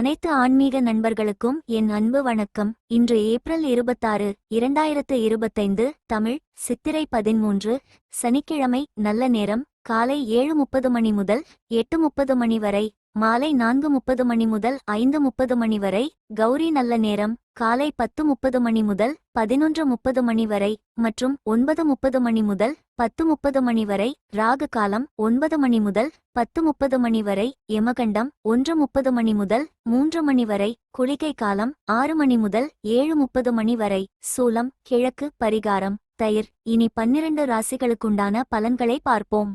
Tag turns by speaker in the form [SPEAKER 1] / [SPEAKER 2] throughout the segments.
[SPEAKER 1] அனைத்து ஆன்மீக நண்பர்களுக்கும் என் அன்பு வணக்கம். இன்று ஏப்ரல் இருபத்தாறு இரண்டாயிரத்து இருபத்தைந்து தமிழ் சித்திரை பதிமூன்று சனிக்கிழமை நல்ல நேரம் காலை ஏழு முப்பது மணி முதல் எட்டு முப்பது மணி வரை. மாலை நான்கு முப்பது மணி முதல் ஐந்து முப்பது மணி வரை கௌரி நல்ல நேரம் காலை பத்து முப்பது மணி முதல் பதினொன்று முப்பது மணி வரை மற்றும் ஒன்பது முப்பது மணி முதல் பத்து முப்பது மணி வரை ராகு காலம் ஒன்பது மணி முதல் பத்து முப்பது மணி வரை யமகண்டம் ஒன்று முப்பது மணி முதல் மூன்று மணி வரை குளிகை காலம் ஆறு மணி முதல் ஏழு முப்பது மணி வரை சூலம் கிழக்கு பரிகாரம் தயிர் இனி பன்னிரண்டு ராசிகளுக்குண்டான பலன்களை பார்ப்போம்.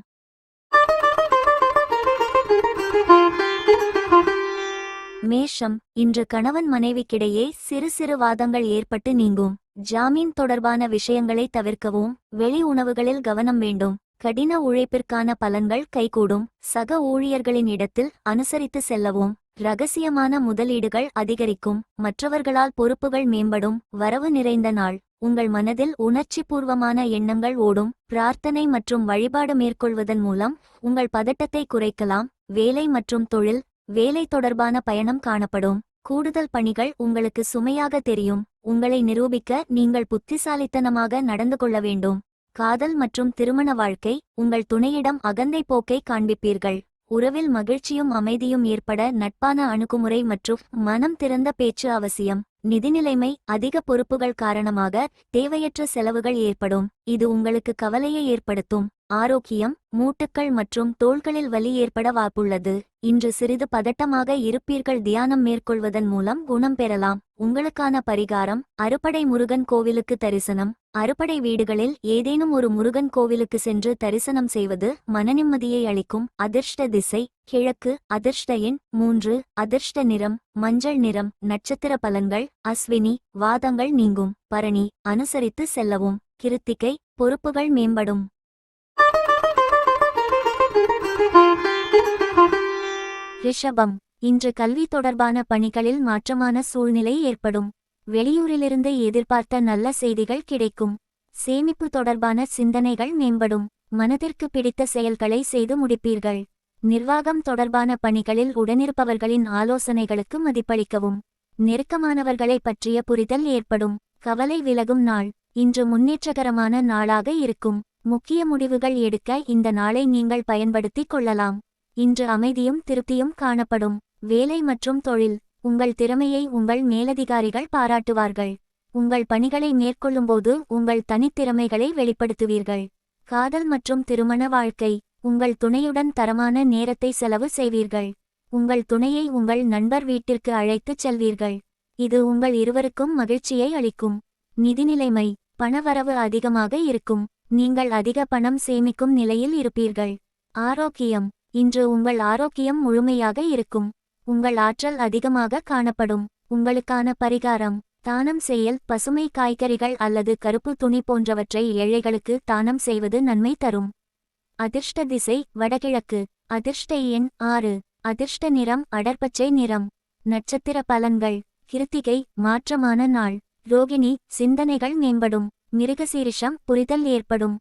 [SPEAKER 1] மேஷம் இன்று கணவன் மனைவிக்கிடையே சிறு சிறு வாதங்கள் ஏற்பட்டு நீங்கும். ஜாமீன் தொடர்பான விஷயங்களை தவிர்க்கவும் வெளி உணவுகளில் கவனம் வேண்டும். கடின உழைப்பிற்கான பலன்கள் கைகூடும். சக ஊழியர்களின் இடத்தில் அனுசரித்து செல்லவும். ரகசியமான முதலீடுகள் அதிகரிக்கும். மற்றவர்களால் பொறுப்புகள் மேம்படும். வரவு நிறைந்த நாள். உங்கள் மனதில் உணர்ச்சிபூர்வமான எண்ணங்கள் ஓடும். பிரார்த்தனை மற்றும் வழிபாடு மேற்கொள்வதன் மூலம் உங்கள் பதட்டத்தை குறைக்கலாம். வேலை மற்றும் தொழில் வேலை தொடர்பான பயணம் காணப்படும். கூடுதல் பணிகள் உங்களுக்கு சுமையாக தெரியும். உங்களை நிரூபிக்க நீங்கள் புத்திசாலித்தனமாக நடந்து கொள்ள வேண்டும். காதல் மற்றும் திருமண வாழ்க்கை உங்கள் துணையிடம் அகந்தை போக்கை காண்பிப்பீர்கள். உறவில் மகிழ்ச்சியும் அமைதியும் ஏற்பட நட்பான அணுகுமுறை மற்றும் மனம் திறந்த பேச்சு அவசியம். நிதிநிலைமை அதிக பொறுப்புகள் காரணமாக தேவையற்ற செலவுகள் ஏற்படும். இது உங்களுக்கு கவலையை ஏற்படுத்தும். ஆரோக்கியம் மூட்டுக்கள் மற்றும் தோள்களில் வலி ஏற்பட வாய்ப்புள்ளது. இன்று சிறிது பதட்டமாக இருப்பீர்கள். தியானம் மேற்கொள்வதன் மூலம் குணம் பெறலாம். உங்களுக்கான பரிகாரம் அறுபடை முருகன் கோவிலுக்கு தரிசனம். அறுபடை வீடுகளில் ஏதேனும் ஒரு முருகன் கோவிலுக்கு சென்று தரிசனம் செய்வது மனநிம்மதியை அளிக்கும். அதிர்ஷ்ட திசை கிழக்கு அதிர்ஷ்ட எண் மூன்று அதிர்ஷ்ட நிறம் மஞ்சள் நிறம் நட்சத்திர பலன்கள் அஸ்வினி வாதங்கள் நீங்கும். பரணி அனுசரித்து செல்லவும். கிருத்திகை பொறுப்புகள் மேம்படும். ரிஷபம் இன்று கல்வி தொடர்பான பணிகளில் மாற்றமான சூழ்நிலை ஏற்படும். வெளியூரிலிருந்து எதிர்பார்த்த நல்ல செய்திகள் கிடைக்கும். சேமிப்பு தொடர்பான சிந்தனைகள் மேம்படும். மனதிற்கு பிடித்த செயல்களை செய்து முடிப்பீர்கள். நிர்வாகம் தொடர்பான பணிகளில் உடனிருப்பவர்களின் ஆலோசனைகளுக்கு மதிப்பளிக்கவும். நெருக்கமானவர்களை பற்றிய புரிதல் ஏற்படும். கவலை விலகும் நாள். இன்று முன்னேற்றகரமான நாளாக இருக்கும். முக்கிய முடிவுகள் எடுக்க இந்த நாளை நீங்கள் பயன்படுத்திக் கொள்ளலாம். இன்று அமைதியும் திருப்தியும் காணப்படும். வேலை மற்றும் தொழில். உங்கள் திறமையை உங்கள் மேலதிகாரிகள் பாராட்டுவார்கள். உங்கள் பணிகளை மேற்கொள்ளும்போது உங்கள் தனித்திறமைகளை வெளிப்படுத்துவீர்கள். காதல் மற்றும் திருமண வாழ்க்கை. உங்கள் துணையுடன் தரமான நேரத்தை செலவு செய்வீர்கள். உங்கள் துணையை உங்கள் நண்பர் வீட்டிற்கு அழைத்துச் செல்வீர்கள். இது உங்கள் இருவருக்கும் மகிழ்ச்சியை அளிக்கும். நிதிநிலைமை பணவரவு அதிகமாக இருக்கும். நீங்கள் அதிக பணம் சேமிக்கும் நிலையில் இருப்பீர்கள். ஆரோக்கியம். இன்று உங்கள் ஆரோக்கியம் முழுமையாக இருக்கும். உங்கள் ஆற்றல் அதிகமாக காணப்படும். உங்களுக்கான பரிகாரம். தானம் செய்யல் பசுமை காய்கறிகள் அல்லது கருப்பு துணி போன்றவற்றை ஏழைகளுக்கு தானம் செய்வது நன்மை தரும். அதிர்ஷ்ட திசை வடகிழக்கு. அதிர்ஷ்ட எண் ஆறு. அதிர்ஷ்ட நிறம் அடர்பச்சை நிறம். நட்சத்திர பலன்கள். கிருத்திகை மாற்றமான நாள். ரோகிணி சிந்தனைகள் மேம்படும். மிருகசீரிஷம் புரிதல் ஏற்படும்.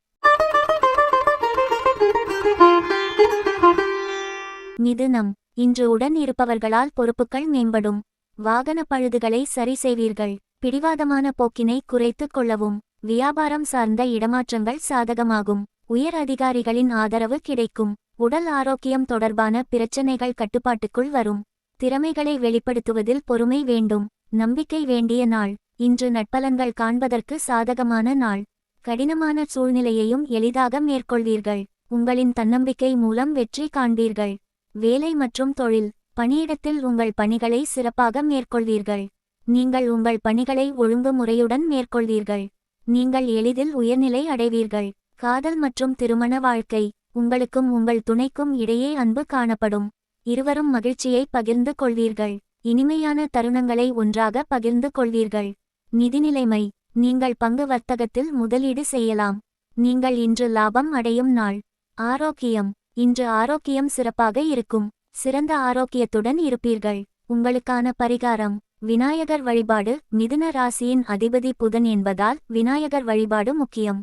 [SPEAKER 1] மிதுனம். இன்று உடன் இருப்பவர்களால் பொறுப்புகள் மேம்படும். வாகன பழுதுகளை சரி செய்வீர்கள். பிடிவாதமான போக்கினை குறைத்துக் கொள்ளவும். வியாபாரம் சார்ந்த இடமாற்றங்கள் சாதகமாகும். உயர் அதிகாரிகளின் ஆதரவு கிடைக்கும். உடல் ஆரோக்கியம் தொடர்பான பிரச்சினைகள் கட்டுப்பாட்டுக்குள் வரும். திறமைகளை வெளிப்படுத்துவதில் பொறுமை வேண்டும். நம்பிக்கை வேண்டிய நாள். இன்று நட்பலன்கள் காண்பதற்கு சாதகமான நாள். கடினமான சூழ்நிலையையும் எளிதாக மேற்கொள்வீர்கள். உங்களின் தன்னம்பிக்கை மூலம் வெற்றி காண்பீர்கள். வேலை மற்றும் தொழில் பணியிடத்தில் உங்கள் பணிகளை சிறப்பாக மேற்கொள்வீர்கள். நீங்கள் உங்கள் பணிகளை ஒழுங்கு முறையுடன் மேற்கொள்வீர்கள். நீங்கள் எளிதில் உயர்நிலை அடைவீர்கள். காதல் மற்றும் திருமண வாழ்க்கை உங்களுக்கும் உங்கள் துணைக்கும் இடையே அன்பு காணப்படும். இருவரும் மகிழ்ச்சியை பகிர்ந்து கொள்வீர்கள். இனிமையான தருணங்களை ஒன்றாக பகிர்ந்து கொள்வீர்கள். நிதிநிலைமை. நீங்கள் பங்கு வர்த்தகத்தில் முதலீடு செய்யலாம். நீங்கள் இன்று லாபம் அடையும் நாள். ஆரோக்கியம். இன்று ஆரோக்கியம் சிறப்பாக இருக்கும். சிறந்த ஆரோக்கியத்துடன் இருப்பீர்கள். உங்களுக்கான பரிகாரம். விநாயகர் வழிபாடு. மிதுன ராசியின் அதிபதி புதன் என்பதால் விநாயகர் வழிபாடு முக்கியம்.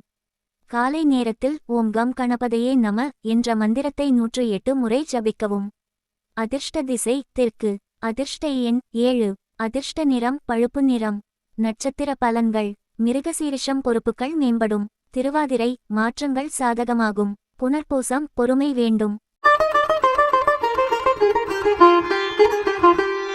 [SPEAKER 1] காலை நேரத்தில் ஓம் கம் கணபதையே நம என்ற மந்திரத்தை நூற்று எட்டு முறை ஜபிக்கவும். அதிர்ஷ்ட திசை தெற்கு. அதிர்ஷ்ட எண் ஏழு. அதிர்ஷ்ட நிறம் பழுப்பு நிறம். நட்சத்திர பலன்கள் மிருகசீரிஷம் பொறுப்புகள் மேம்படும் திருவாதிரை மாற்றங்கள் சாதகமாகும் புனர்பூசம் பொறுமை வேண்டும்.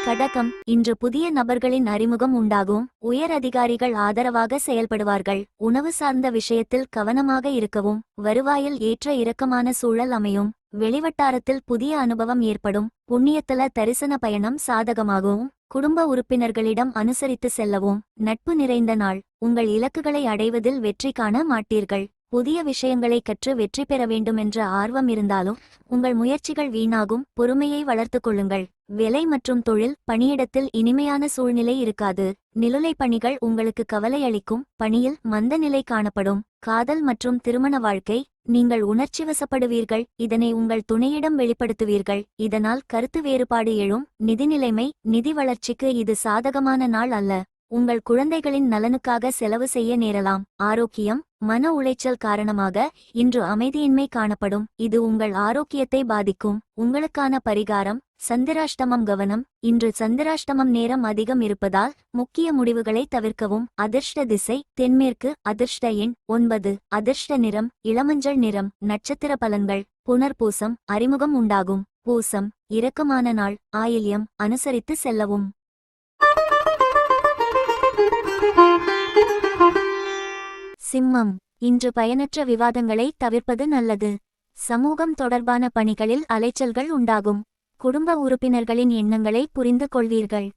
[SPEAKER 1] கடகம் இன்று புதிய நபர்களின் அறிமுகம் உண்டாகும் உயர் அதிகாரிகள் ஆதரவாக செயல்படுவார்கள் உணவு சார்ந்த விஷயத்தில் கவனமாக இருக்கவும் வருவாயில் ஏற்ற இறக்கமான சூழல் அமையும் வெளிவட்டாரத்தில் புதிய அனுபவம் ஏற்படும் புண்ணியத்தல தரிசன பயணம் சாதகமாகும். குடும்ப உறுப்பினர்களிடம் அனுசரித்து செல்லவும். நட்பு நிறைந்த நாள். உங்கள் இலக்குகளை அடைவதில் வெற்றி காண மாட்டீர்கள். புதிய விஷயங்களை கற்று வெற்றி பெற வேண்டும் என்ற ஆர்வம் இருந்தாலும் உங்கள் முயற்சிகள் வீணாகும் பொறுமையை வளர்த்து கொள்ளுங்கள். வேலை மற்றும் தொழில் பணியிடத்தில் இனிமையான சூழ்நிலை இருக்காது. நிலுலை பணிகள் உங்களுக்கு கவலை அளிக்கும் பணியில் மந்த நிலை காணப்படும். காதல் மற்றும் திருமண வாழ்க்கை நீங்கள் உணர்ச்சிவசப்படுவீர்கள் இதனை உங்கள் துணையிடம் வெளிப்படுத்துவீர்கள். இதனால் கருத்து வேறுபாடு எழும் நிதிநிலைமை நிதி வளர்ச்சிக்கு இது சாதகமான நாள் அல்ல. உங்கள் குழந்தைகளின் நலனுக்காக செலவு செய்ய நேரலாம். ஆரோக்கியம் மன உளைச்சல் காரணமாக இன்று அமைதியின்மை காணப்படும். இது உங்கள் ஆரோக்கியத்தை பாதிக்கும். உங்களுக்கான பரிகாரம் சந்திராஷ்டமம் கவனம். இன்று சந்திராஷ்டமம் நேரம் அதிகம் இருப்பதால் முக்கிய முடிவுகளை தவிர்க்கவும். அதிர்ஷ்ட திசை தென்மேற்கு அதிர்ஷ்ட எண் ஒன்பது. அதிர்ஷ்ட நிறம் இளமஞ்சள் நிறம். நட்சத்திர பலன்கள் புனர்பூசம் அறிமுகம் உண்டாகும். பூசம் இரக்கமான நாள் ஆயில்யம் அனுசரித்து செல்லவும். சிம்மம். இன்று பயனற்ற விவாதங்களை தவிர்ப்பது நல்லது. சமூகம் தொடர்பான பணிகளில் அலைச்சல்கள் உண்டாகும். குடும்ப உறுப்பினர்களின் எண்ணங்களை புரிந்து கொள்வீர்கள்.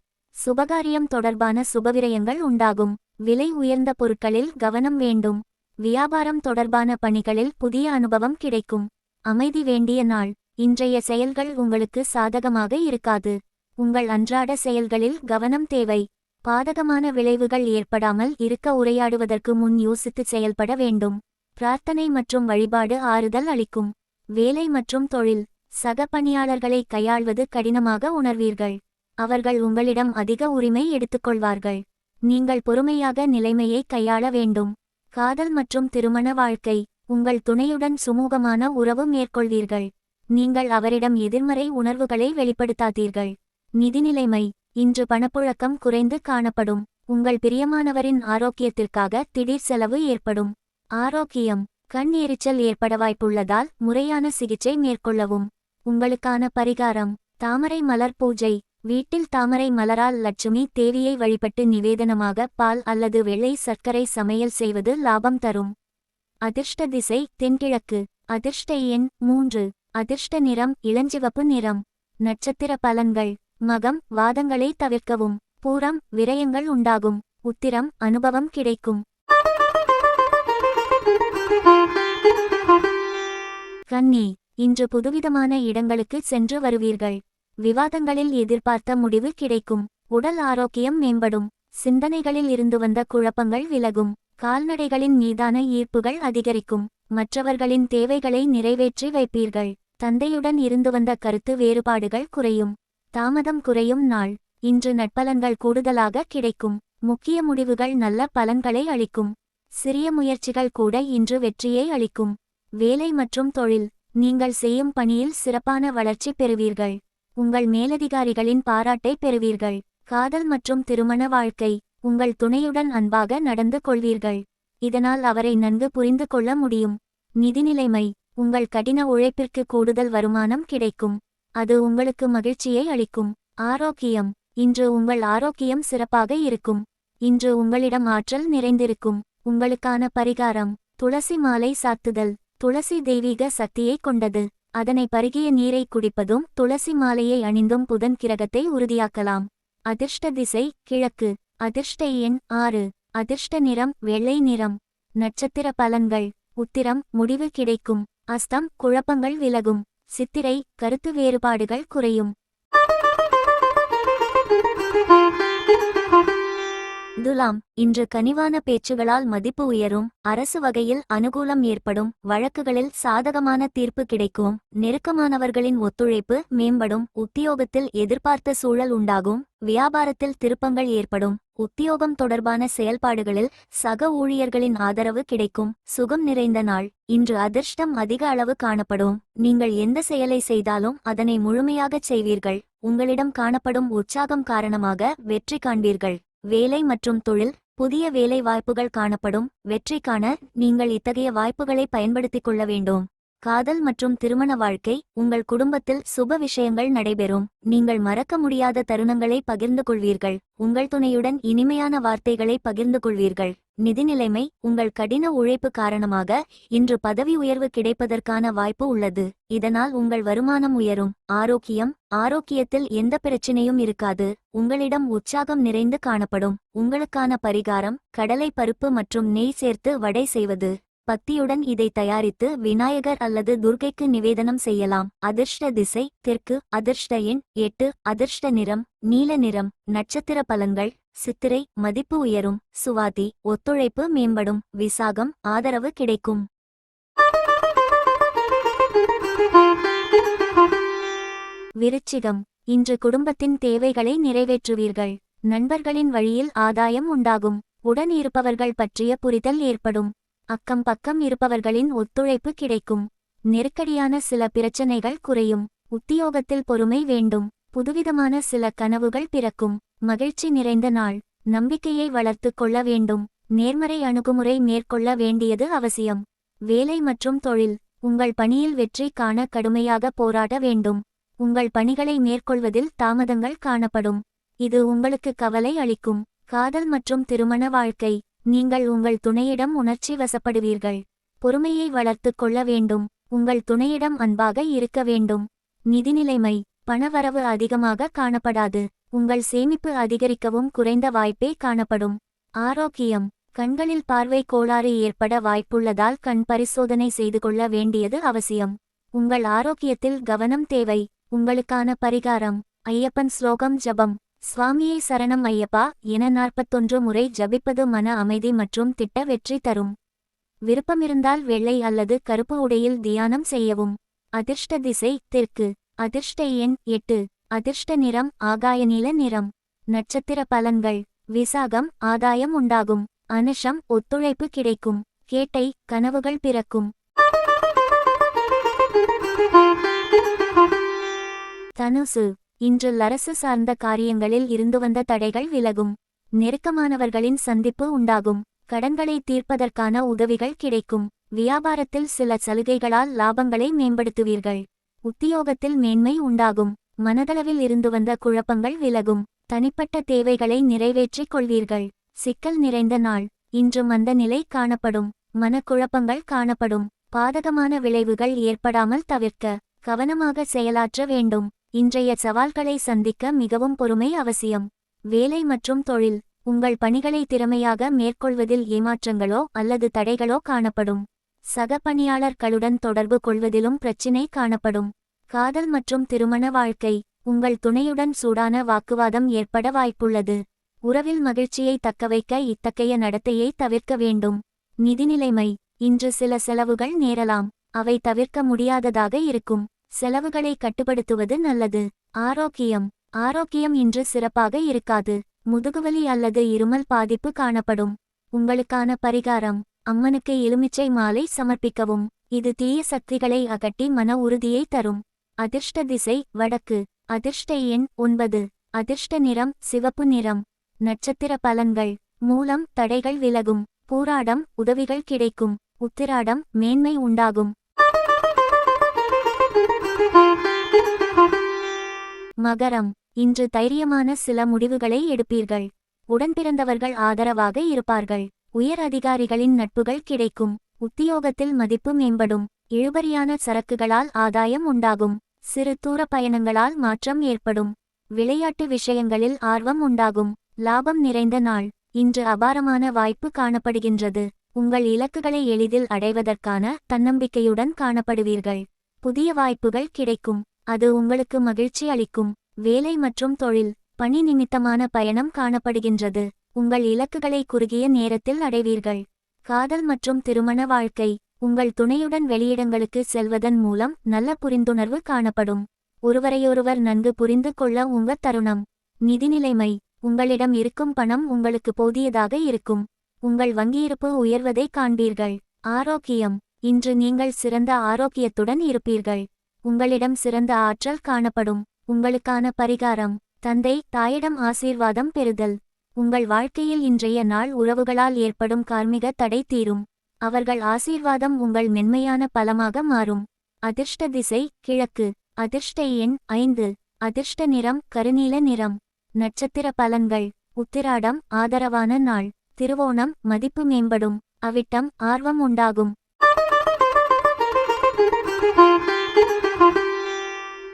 [SPEAKER 1] சுபகாரியம் தொடர்பான சுபவிரயங்கள் உண்டாகும். விலை உயர்ந்த பொருட்களில் கவனம் வேண்டும். வியாபாரம் தொடர்பான பணிகளில் புதிய அனுபவம் கிடைக்கும். அமைதி வேண்டிய நாள். இன்றைய செயல்கள் உங்களுக்கு சாதகமாக இருக்காது. உங்கள் அன்றாட செயல்களில் கவனம் தேவை. பாதகமான விளைவுகள் ஏற்படாமல் இருக்க உரையாடுவதற்கு முன் யோசித்து செயல்பட வேண்டும். பிரார்த்தனை மற்றும் வழிபாடு ஆறுதல் அளிக்கும். வேலை மற்றும் தொழில். சக பணியாளர்களை கையாள்வது கடினமாக உணர்வீர்கள். அவர்கள் உங்களிடம் அதிக உரிமை எடுத்துக்கொள்வார்கள். நீங்கள் பொறுமையாக நிலைமையை கையாள வேண்டும். காதல் மற்றும் திருமண வாழ்க்கை. உங்கள் துணையுடன் சுமூகமான உறவு மேற்கொள்வீர்கள். நீங்கள் அவரிடம் எதிர்மறை உணர்வுகளை வெளிப்படுத்தாதீர்கள். நிதிநிலைமை இன்று பணப்புழக்கம் குறைந்து காணப்படும். உங்கள் பிரியமானவரின் ஆரோக்கியத்திற்காக திடீர் செலவு ஏற்படும். ஆரோக்கியம் கண் எரிச்சல் ஏற்பட வாய்ப்புள்ளதால் முறையான சிகிச்சை மேற்கொள்ளவும். உங்களுக்கான பரிகாரம் தாமரை மலர் பூஜை. வீட்டில் தாமரை மலரால் லட்சுமி தேவியை வழிபட்டு நிவேதனமாக பால் அல்லது வெள்ளை சர்க்கரை சமையல் செய்வது லாபம் தரும். அதிர்ஷ்ட திசை தென்கிழக்கு. அதிர்ஷ்ட எண் மூன்று. அதிர்ஷ்ட நிறம் இளஞ்சிவப்பு நிறம். நட்சத்திர பலன்கள். மகம் வாதங்களை தவிர்க்கவும். பூரம் விரயங்கள் உண்டாகும். உத்திரம் அனுபவம் கிடைக்கும். கன்னி இன்று புதுவிதமான இடங்களுக்கு சென்று வருவீர்கள். விவாதங்களில் எதிர்பார்த்த முடிவு கிடைக்கும். உடல் ஆரோக்கியம் மேம்படும். சிந்தனைகளில் இருந்து வந்த குழப்பங்கள் விலகும். கால்நடைகளின் மீதான ஈர்ப்புகள் அதிகரிக்கும். மற்றவர்களின் தேவைகளை நிறைவேற்றி வைப்பீர்கள். தந்தையுடன் இருந்து வந்த கருத்து வேறுபாடுகள் குறையும். தாமதம் குறையும் நாள். இன்று நட்பலன்கள் கூடுதலாக கிடைக்கும். முக்கிய முடிவுகள் நல்ல பலன்களை அளிக்கும். சிறிய முயற்சிகள் கூட இன்று வெற்றியை அளிக்கும். வேலை மற்றும் தொழில். நீங்கள் செய்யும் பணியில் சிறப்பான வளர்ச்சி பெறுவீர்கள். உங்கள் மேலதிகாரிகளின் பாராட்டை பெறுவீர்கள். காதல் மற்றும் திருமண வாழ்க்கை. உங்கள் துணையுடன் அன்பாக நடந்து கொள்வீர்கள். இதனால் அவரை நன்கு புரிந்து கொள்ள முடியும். நிதிநிலைமை உங்கள் கடின உழைப்பிற்கு கூடுதல் வருமானம் கிடைக்கும். அது உங்களுக்கு மகிழ்ச்சியை அளிக்கும். ஆரோக்கியம். இன்று உங்கள் ஆரோக்கியம் சிறப்பாக இருக்கும். இன்று உங்களிடம் ஆற்றல் நிறைந்திருக்கும். உங்களுக்கான பரிகாரம். துளசி மாலை சாத்துதல். துளசி தெய்வீக சக்தியை கொண்டது. அதனை பருகிய நீரை குடிப்பதும் துளசி மாலையை அணிந்தும் புதன் கிரகத்தை உறுதியாக்கலாம். அதிர்ஷ்ட திசை கிழக்கு. அதிர்ஷ்ட எண் ஆறு. அதிர்ஷ்ட நிறம் வெள்ளை நிறம். நட்சத்திர பலன்கள். உத்திரம் முடிவு கிடைக்கும். அஸ்தம் குழப்பங்கள் விலகும். சித்திரை கருத்து வேறுபாடுகள் குறையும். துலாம் இன்று கனிவான பேச்சுகளால் மதிப்பு உயரும் அரசு வகையில் அனுகூலம் ஏற்படும் வழக்குகளில் சாதகமான தீர்ப்பு கிடைக்கும் நெருக்கமானவர்களின் ஒத்துழைப்பு மேம்படும் உத்தியோகத்தில் எதிர்பார்த்த சூழல் உண்டாகும் வியாபாரத்தில் திருப்பங்கள் ஏற்படும் உத்தியோகம் தொடர்பான செயல்பாடுகளில் சக ஊழியர்களின் ஆதரவு கிடைக்கும் சுகம் நிறைந்த நாள் இன்று அதிர்ஷ்டம் அதிக அளவு காணப்படும் நீங்கள் எந்த செயலை செய்தாலும் அதனை முழுமையாகச் செய்வீர்கள் உங்களிடம் காணப்படும் உற்சாகம் காரணமாக வெற்றி காண்பீர்கள். வேலை மற்றும் தொழில் புதிய வேலை வாய்ப்புகள் காணப்படும். வெற்றிக்கான நீங்கள் இத்தகைய வாய்ப்புகளை பயன்படுத்திக் கொள்ள வேண்டும். காதல் மற்றும் திருமண வாழ்க்கை உங்கள் குடும்பத்தில் சுப விஷயங்கள் நடைபெறும். நீங்கள் மறக்க முடியாத தருணங்களை பகிர்ந்து கொள்வீர்கள். உங்கள் துணையுடன் இனிமையான வார்த்தைகளை பகிர்ந்து கொள்வீர்கள். நிதிநிலைமை உங்கள் கடின உழைப்பு காரணமாக இன்று பதவி உயர்வு கிடைப்பதற்கான வாய்ப்பு உள்ளது. இதனால் உங்கள் வருமானம் உயரும். ஆரோக்கியம் ஆரோக்கியத்தில் எந்த பிரச்சனையும் இருக்காது. உங்களிடம் உற்சாகம் நிறைந்து காணப்படும். உங்களுக்கான பரிகாரம் கடலை பருப்பு மற்றும் நெய் சேர்த்து வடை செய்வது. பத்தியுடன் இதை தயாரித்து விநாயகர் அல்லது துர்கைக்கு நிவேதனம் செய்யலாம். அதிர்ஷ்ட திசை தெற்கு அதிர்ஷ்ட எண் எட்டு அதிர்ஷ்ட நிறம் நீல நிறம் நட்சத்திர பலன்கள் சித்திரை மதிப்பு உயரும் சுவாதி ஒத்துழைப்பு மேம்படும் விசாகம் ஆதரவு கிடைக்கும். விருச்சிகம் இன்று குடும்பத்தின் தேவைகளை நிறைவேற்றுவீர்கள். நண்பர்களின் வழியில் ஆதாயம் உண்டாகும். உடன் இருப்பவர்கள் பற்றிய புரிதல் ஏற்படும். அக்கம் பக்கம் இருப்பவர்களின் ஒத்துழைப்பு கிடைக்கும். நெருக்கடியான சில பிரச்சனைகள் குறையும். உத்தியோகத்தில் பொறுமை வேண்டும். புதுவிதமான சில கனவுகள் பிறக்கும். மகிழ்ச்சி நிறைந்த நாள். நம்பிக்கையை வளர்த்து கொள்ள வேண்டும். நேர்மறை அணுகுமுறை மேற்கொள்ள வேண்டியது அவசியம். வேலை மற்றும் தொழில். உங்கள் பணியில் வெற்றி காண கடுமையாக போராட வேண்டும். உங்கள் பணிகளை மேற்கொள்வதில் தாமதங்கள் காணப்படும். இது உங்களுக்கு கவலை அளிக்கும். காதல் மற்றும் திருமண வாழ்க்கை. நீங்கள் உங்கள் துணையிடம் உணர்ச்சி வசப்படுவீர்கள். பொறுமையை வளர்த்துக் கொள்ள வேண்டும். உங்கள் துணையிடம் அன்பாக இருக்க வேண்டும். நிதிநிலைமை பணவரவு அதிகமாக காணப்படாது. உங்கள் சேமிப்பு அதிகரிக்கவும் குறைந்த வாய்ப்பே காணப்படும். ஆரோக்கியம் கண்களில் பார்வை கோளாறு ஏற்பட வாய்ப்புள்ளதால் கண் பரிசோதனை செய்து கொள்ள வேண்டியது அவசியம். உங்கள் ஆரோக்கியத்தில் கவனம் தேவை. உங்களுக்கான பரிகாரம் ஐயப்பன் ஸ்லோகம் ஜபம். சுவாமியை சரணம் ஐயப்பா என நாற்பத்தொன்று முறை ஜபிப்பது மன அமைதி மற்றும் திட்ட வெற்றி தரும். விருப்பமிருந்தால் வெள்ளை அல்லது கருப்பு உடையில் தியானம் செய்யவும். அதிர்ஷ்ட திசை தெற்கு. அதிர்ஷ்ட எண் எட்டு. அதிர்ஷ்ட நிறம் ஆகாய நீல நிறம். நட்சத்திர பலன்கள். விசாகம் ஆதாயம் உண்டாகும். அனுஷம் ஒத்துழைப்பு கிடைக்கும். கேட்டை கனவுகள் பிறக்கும். தனுசு. இன்று அரசு சார்ந்த காரியங்களில் இருந்து வந்த தடைகள் விலகும். நெருக்கமானவர்களின் சந்திப்பு உண்டாகும். கடன்களை தீர்ப்பதற்கான உதவிகள் கிடைக்கும். வியாபாரத்தில் சில சலுகைகளால் லாபங்களை மேம்படுத்துவீர்கள். உத்தியோகத்தில் மேன்மை உண்டாகும். மனதளவில் இருந்து வந்த குழப்பங்கள் விலகும். தனிப்பட்ட தேவைகளை நிறைவேற்றிக் கொள்வீர்கள். சிக்கல் நிறைந்த நாள். இன்று மந்த நிலை காணப்படும். மனக்குழப்பங்கள் காணப்படும். பாதகமான விளைவுகள் ஏற்படாமல் தவிர்க்க கவனமாக செயலாற்ற வேண்டும். இன்றைய சவால்களை சந்திக்க மிகவும் பொறுமை அவசியம். வேலை மற்றும் தொழில் உங்கள் பணிகளை திறமையாக மேற்கொள்வதில் ஏமாற்றங்களோ அல்லது தடைகளோ காணப்படும். சக பணியாளர்களுடன் தொடர்பு கொள்வதிலும் பிரச்சினை காணப்படும். காதல் மற்றும் திருமண வாழ்க்கை உங்கள் துணையுடன் சூடான வாக்குவாதம் ஏற்பட வாய்ப்புள்ளது. உறவில் மகிழ்ச்சியை தக்கவைக்க இத்தகைய நடத்தையை தவிர்க்க வேண்டும். நிதிநிலைமை இன்று சில செலவுகள் நேரலாம் அவை தவிர்க்க முடியாததாக இருக்கும். செலவுகளை கட்டுப்படுத்துவது நல்லது. ஆரோக்கியம். ஆரோக்கியம் இன்று சிறப்பாக இருக்காது. முதுகுவலி அல்லது இருமல் பாதிப்பு காணப்படும். உங்களுக்கான பரிகாரம். அம்மனுக்கு எலுமிச்சை மாலை சமர்ப்பிக்கவும். இது தீய சக்திகளை அகட்டி மன உறுதியை தரும். அதிர்ஷ்ட திசை வடக்கு. அதிர்ஷ்ட எண் ஒன்பது. அதிர்ஷ்ட நிறம் சிவப்பு நிறம். நட்சத்திர பலன்கள். மூலம் தடைகள் விலகும். பூராடம் உதவிகள் கிடைக்கும். உத்திராடம் மேன்மை உண்டாகும். மகரம். இன்று தைரியமான சில முடிவுகளை எடுப்பீர்கள். உடன்பிறந்தவர்கள் ஆதரவாக இருப்பார்கள். உயர் அதிகாரிகளின் நட்புகள் கிடைக்கும். உத்தியோகத்தில் மதிப்பு மேம்படும். இழுபறியான சரக்குகளால் ஆதாயம் உண்டாகும். சிறு தூர பயணங்களால் மாற்றம் ஏற்படும். விளையாட்டு விஷயங்களில் ஆர்வம் உண்டாகும். லாபம் நிறைந்த நாள். இன்று அபாரமான வாய்ப்பு காணப்படுகின்றது. உங்கள் இலக்குகளை எளிதில் அடைவதற்கான தன்னம்பிக்கையுடன் காணப்படுவீர்கள். புதிய வாய்ப்புகள் கிடைக்கும். அது உங்களுக்கு மகிழ்ச்சி அளிக்கும். வேலை மற்றும் தொழில் பணி நிமித்தமான பயணம் காணப்படுகின்றது. உங்கள் இலக்குகளை குறுகிய நேரத்தில் அடைவீர்கள். காதல் மற்றும் திருமண வாழ்க்கை உங்கள் துணையுடன் வெளியிடங்களுக்கு செல்வதன் மூலம் நல்ல புரிந்துணர்வு காணப்படும். ஒருவரையொருவர் நன்கு புரிந்து கொள்ள உங்க தருணம். நிதிநிலைமை உங்களிடம் இருக்கும் பணம் உங்களுக்கு போதியதாக இருக்கும். உங்கள் வங்கியிருப்பு உயர்வதை காண்பீர்கள். ஆரோக்கியம் இன்று நீங்கள் சிறந்த ஆரோக்கியத்துடன் இருப்பீர்கள். உங்களிடம் சிறந்த ஆற்றல் காணப்படும். உங்களுக்கான பரிகாரம் தந்தை தாயிடம் ஆசீர்வாதம் பெறுதல். உங்கள் வாழ்க்கையில் இன்றைய நாள் உறவுகளால் ஏற்படும் கார்மிக தடை தீரும். அவர்கள் ஆசீர்வாதம் உங்கள் மென்மையான பலமாக மாறும். அதிர்ஷ்ட திசை கிழக்கு. அதிர்ஷ்ட எண் ஐந்து. அதிர்ஷ்ட நிறம் கருநீல நிறம். நட்சத்திர பலன்கள். உத்திராடம் ஆதரவான நாள். திருவோணம் மதிப்பு மேம்படும். அவிட்டம் ஆர்வம் உண்டாகும்.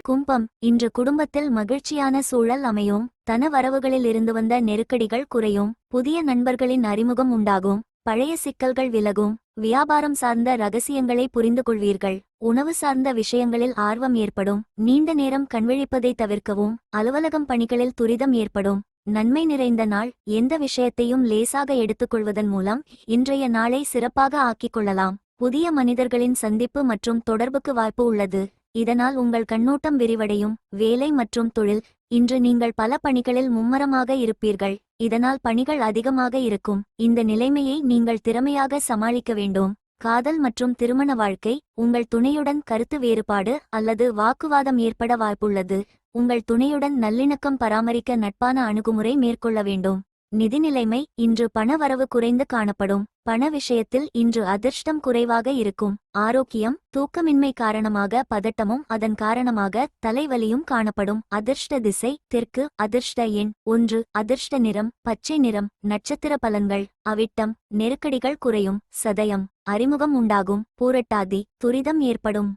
[SPEAKER 1] கும்பம். இன்று குடும்பத்தில் மகிழ்ச்சியான சூழல் அமையும். தன வரவுகளில் இருந்து வந்த நெருக்கடிகள் குறையும். புதிய நண்பர்களின் அறிமுகம் உண்டாகும். பழைய சிக்கல்கள் விலகும். வியாபாரம் சார்ந்த ரகசியங்களை புரிந்து கொள்வீர்கள். உணவு சார்ந்த விஷயங்களில் ஆர்வம் ஏற்படும். நீண்ட நேரம் கண்விழிப்பதை தவிர்க்கவும். அலுவலகம் பணிகளில் துரிதம் ஏற்படும். நன்மை நிறைந்த நாள். எந்த விஷயத்தையும் லேசாக எடுத்துக்கொள்வதன் மூலம் இன்றைய நாளை சிறப்பாக ஆக்கிக் கொள்ளலாம். புதிய மனிதர்களின் சந்திப்பு மற்றும் தொடர்புக்கு வாய்ப்பு உள்ளது. இதனால் உங்கள் கண்ணோட்டம் விரிவடையும். வேலை மற்றும் தொழில். இன்று நீங்கள் பல பணிகளில் மும்மரமாக இருப்பீர்கள். இதனால் பணிகள் அதிகமாக இருக்கும். இந்த நிலைமையை நீங்கள் திறமையாக சமாளிக்க வேண்டும். காதல் மற்றும் திருமண வாழ்க்கை. உங்கள் துணையுடன் கருத்து வேறுபாடு அல்லது வாக்குவாதம் ஏற்பட வாய்ப்புள்ளது. உங்கள் துணையுடன் நல்லிணக்கம் பராமரிக்க நட்பான அணுகுமுறை மேற்கொள்ள வேண்டும். நிதிநிலைமை இன்று பணவரவு குறைந்து காணப்படும். பண விஷயத்தில் இன்று அதிர்ஷ்டம் குறைவாக இருக்கும். ஆரோக்கியம் தூக்கமின்மை காரணமாக பதட்டமும் அதன் காரணமாக தலைவலியும் காணப்படும். அதிர்ஷ்ட திசை தெற்கு அதிர்ஷ்ட எண் ஒன்று அதிர்ஷ்ட நிறம் பச்சை நிறம் நட்சத்திர பலன்கள் அவிட்டம் நெருக்கடிகள் குறையும். சதயம் அறிமுகம் உண்டாகும். பூரட்டாதி துரிதம் ஏற்படும்.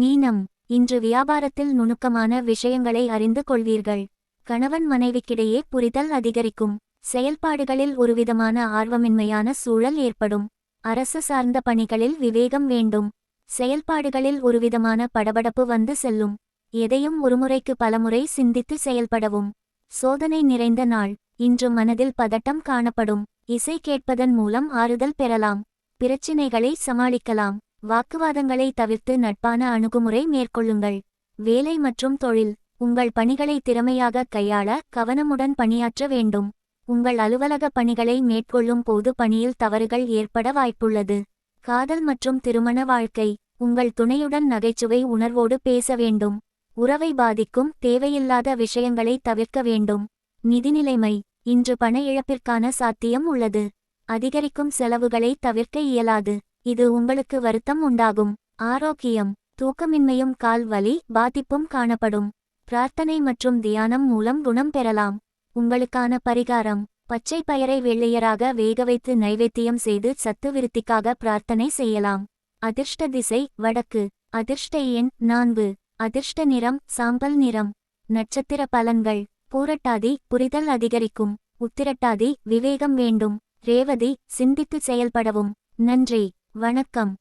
[SPEAKER 1] மீனம் இன்று வியாபாரத்தில் நுணுக்கமான விஷயங்களை அறிந்து கொள்வீர்கள். கணவன் மனைவிக்கிடையே புரிதல் அதிகரிக்கும். செயல்பாடுகளில் ஒருவிதமான ஆர்வமின்மையான சூழல் ஏற்படும். அரசு சார்ந்த பணிகளில் விவேகம் வேண்டும். செயல்பாடுகளில் ஒருவிதமான படபடப்பு வந்து செல்லும். எதையும் ஒருமுறைக்கு பலமுறை சிந்தித்து செயல்படவும். சோதனை நிறைந்த நாள். இன்று மனதில் பதட்டம் காணப்படும். இசை கேட்பதன் மூலம் ஆறுதல் பெறலாம். பிரச்சினைகளை சமாளிக்கலாம். வாக்குவாதங்களை தவிர்த்து நட்பான அணுகுமுறை மேற்கொள்ளுங்கள். வேலை மற்றும் தொழில் உங்கள் பணிகளை திறமையாக கையாள கவனமுடன் பணியாற்ற வேண்டும். உங்கள் அலுவலக பணிகளை மேற்கொள்ளும் போது பணியில் தவறுகள் ஏற்பட வாய்ப்புள்ளது. காதல் மற்றும் திருமண வாழ்க்கை உங்கள் துணையுடன் நகைச்சுவை உணர்வோடு பேச வேண்டும். உறவை பாதிக்கும் தேவையில்லாத விஷயங்களை தவிர்க்க வேண்டும். நிதிநிலைமை இன்று பண இழப்பிற்கான சாத்தியம் உள்ளது. அதிகரிக்கும் செலவுகளை தவிர்க்க இயலாது. இது உங்களுக்கு வருத்தம் உண்டாகும். ஆரோக்கியம் தூக்கமின்மையும் கால் வலி பாதிப்பும் காணப்படும். பிரார்த்தனை மற்றும் தியானம் மூலம் குணம் பெறலாம். உங்களுக்கான பரிகாரம் பச்சை பயரை வெள்ளையராக வேக வைத்து நைவேத்தியம் செய்து சத்து விருத்திக்காக பிரார்த்தனை செய்யலாம். அதிர்ஷ்ட திசை வடக்கு. அதிர்ஷ்ட எண் நான்கு. அதிர்ஷ்ட நிறம் சாம்பல் நிறம். நட்சத்திர பலன்கள் பூரட்டாதி புரிதல் அதிகரிக்கும். உத்திரட்டாதி விவேகம் வேண்டும். ரேவதி சிந்தித்து செயல்படவும். நன்றி. வணக்கம்.